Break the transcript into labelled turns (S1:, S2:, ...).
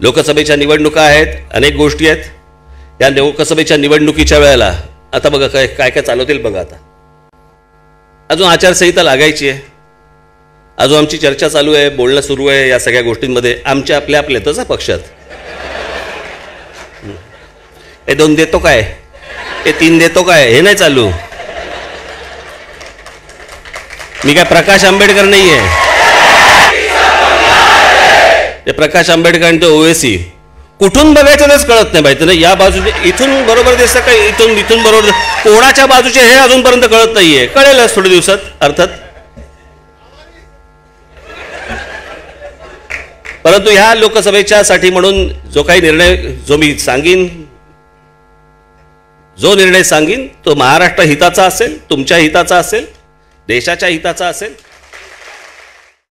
S1: लोकसभेच्या निवडणुका आहेत अनेक गोष्टी आहेत. या लोकसभेच्या निवडणुकीच्या वेळेला आता बघा काय काय काय चालवतील बघा आता. अजून आचारसंहिता लागायची आहे. अजून आमची चर्चा चालू आहे बोलणं सुरू आहे या सगळ्या गोष्टींमध्ये. आमच्या आपल्या आपल्यातच आहे पक्षात. हे दोन देतो काय? हे तीन देतो काय? हे नाही चालू. मी काय प्रकाश आंबेडकर नाही आहे ते प्रकाश आंबेडकर आणि ते ओवेसी. कुठून बघायचं तेच कळत नाही भाई. नाही या बाजूचे इथून बरोबर दिसतं का इथून इथून बरोबर कोणाच्या बाजूचे हे अजूनपर्यंत कळत नाहीये. कळेलच थोड्या दिवसात अर्थात. परंतु ह्या लोकसभेच्या साठी म्हणून जो काही निर्णय जो मी सांगीन जो निर्णय सांगीन तो महाराष्ट्र हिताचा असेल तुमच्या हिताचा असेल देशाच्या हिताचा असेल